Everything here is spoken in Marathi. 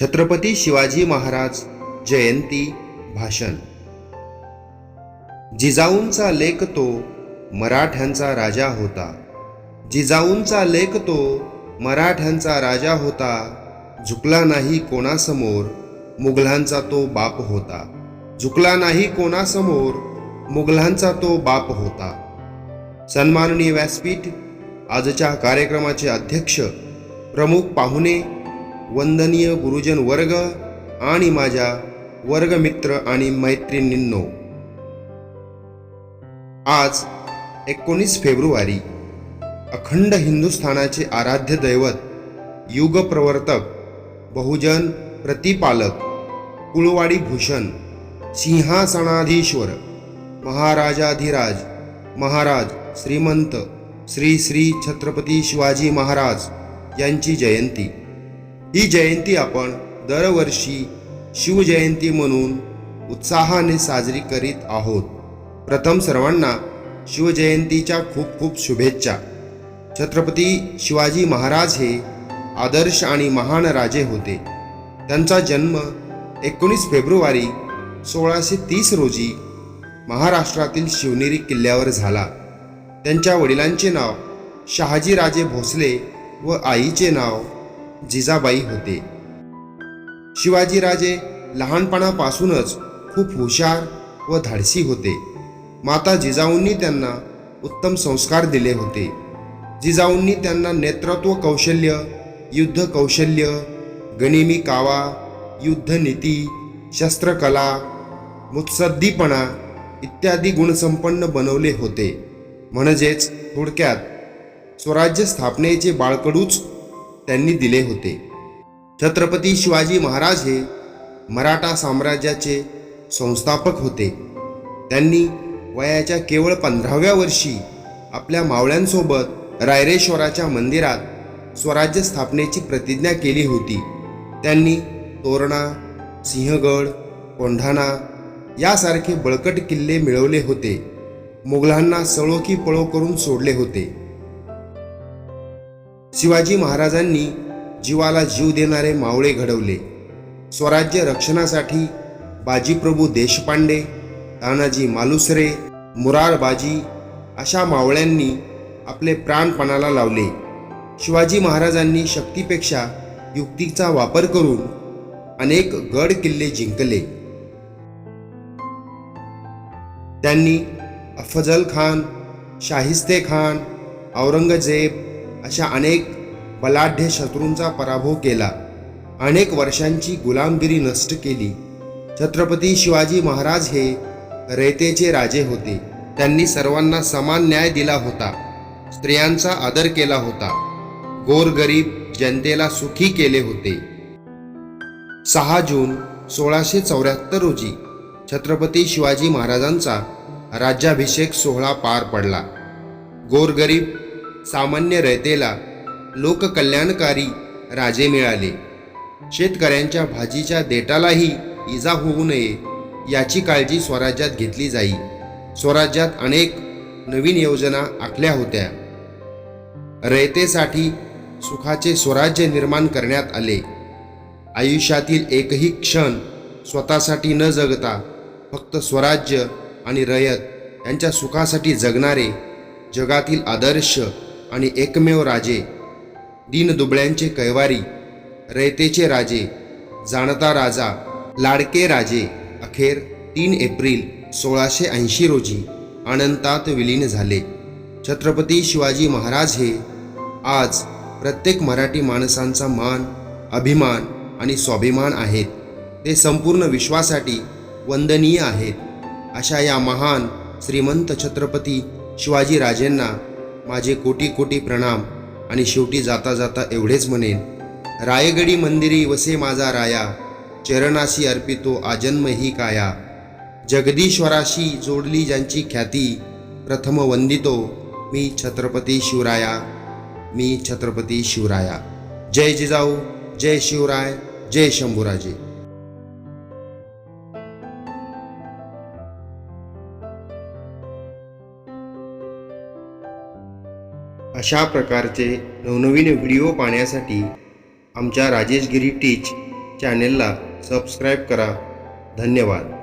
छत्रपती शिवाजी महाराज जयंती भाषण. जिजाऊंचा लेख तो मराठ्यांचा राजा होता. जिजाऊंचा लेख तो मराठ्यांचा राजा होता. झुकला नाही कोणासमोर मुघलांचा तो बाप होता. झुकला नाही कोणासमोर मुघलांचा तो बाप होता. सन्माननीय व्यासपीठ आजच्या कार्यक्रमाचे अध्यक्ष प्रमुख पाहुणे वंदनीय गुरुजन वर्ग आणि माझ्या वर्गमित्र आणि मैत्रिणींनो. आज एकोणीस फेब्रुवारी अखंड हिंदुस्थानाचे आराध्य दैवत युगप्रवर्तक बहुजन प्रतिपालक कुळवाडी भूषण सिंहासनाधीश्वर महाराजाधिराज महाराज श्रीमंत श्री श्री छत्रपती शिवाजी महाराज यांची जयंती. ही जयंती आपण दरवर्षी शिवजयंती म्हणून उत्साहाने साजरी करीत आहोत. प्रथम सर्वांना शिवजयंतीच्या खूप खूप शुभेच्छा. छत्रपती शिवाजी महाराज हे आदर्श आणि महान राजे होते. त्यांचा जन्म एकोणीस फेब्रुवारी सोळाशे तीस रोजी महाराष्ट्रातील शिवनेरी किल्ल्यावर झाला. त्यांच्या वडिलांचे नाव शहाजीराजे भोसले व आईचे नाव जिजाबाई होते. शिवाजीराजे लहानपणापासूनच खूप हुशार व धाडसी होते. माता जिजाऊंनी त्यांना उत्तम संस्कार दिले होते. जिजाऊंनी त्यांना नेतृत्व कौशल्य युद्ध कौशल्य गनिमी कावा युद्धनीती शस्त्रकला मुत्सद्दीपणा इत्यादी गुणसंपन्न बनवले होते. म्हणजेच थोडक्यात स्वराज्य स्थापनेचे बाळकडूच त्यांनी दिले होते. छत्रपती शिवाजी महाराज हे मराठा साम्राज्याचे संस्थापक होते. त्यांनी वयाच्या केवळ पंधराव्या वर्षी आपल्या मावळ्यांसोबत रायरेश्वराच्या मंदिरात स्वराज्य स्थापनेची प्रतिज्ञा केली होती. त्यांनी तोरणा सिंहगड कोंढाणा यासारखे बळकट किल्ले मिळवले होते. मुघलांना सळोखी पळो करून सोडले होते. शिवाजी महाराजांनी जीवाला जीव देणारे मावळे घडवले. स्वराज्य रक्षणासाठी बाजीप्रभू देशपांडे तानाजी मालुसरे मुरारबाजी अशा मावळ्यांनी आपले प्राणपणाला लावले. शिवाजी महाराजांनी शक्तीपेक्षा युक्तीचा वापर करून अनेक गड किल्ले जिंकले. त्यांनी अफजल खान शाहिस्ते खान औरंगजेब अशा अनेक बलाढ्य शत्रूंचा पराभव केला. अनेक वर्षांची गुलामगिरी नष्ट केली. छत्रपती शिवाजी महाराज हे रेतेचे राजे होते. त्यांनी सर्वांना समान न्याय दिला होता. स्त्रियांचा आदर केला होता. गोरगरीब जनतेला सुखी केले होते. सहा जून सोळाशे चौऱ्याहत्तर रोजी छत्रपती शिवाजी महाराजांचा राज्याभिषेक सोहळा पार पडला. गोरगरीब सामान्य रयतेला लोककल्याणकारी राजे मिळाले. शेतकऱ्यांच्या भाजीच्या देटालाही इजा होऊ नये याची काळजी स्वराज्यात घेतली जाई. स्वराज्यात अनेक नवीन योजना आखल्या होत्या. रयतेसाठी सुखाचे स्वराज्य निर्माण करण्यात आले. आयुष्यातील एकही क्षण स्वतःसाठी न जगता फक्त स्वराज्य आणि रयत यांच्या सुखासाठी जगणारे जगातील आदर्श आणि एकमेव राजे दीनदुबळ्यांचे कैवारी रयतेचे राजे जाणता राजा लाडके राजे अखेर तीन एप्रिल सोळाशे ऐंशी रोजी अनंतात विलीन झाले. छत्रपती शिवाजी महाराज हे आज प्रत्येक मराठी माणसांचा मान अभिमान आणि स्वाभिमान आहेत. ते संपूर्ण विश्वासाठी वंदनीय आहेत. अशा या महान श्रीमंत छत्रपती शिवाजी राजेंना माझे कोटी कोटी प्रणाम आणि शेवटी जाता जाता एवढेच म्हणेन. रायगडी मंदिरी वसे माझा राया चरणाशी अर्पितो आजन्म ही काया. जगदीश्वराशी जोडली ज्यांची ख्याती प्रथम वंदितो मी छत्रपती शिवराया मी छत्रपती शिवराया. जय जिजाऊ जय शिवराय जय शंभूराजे. अशा प्रकारचे नवनवीन व्हिडिओ पाहण्यासाठी आमच्या राजेशगिरी टीच चॅनेलला सबस्क्राईब करा. धन्यवाद.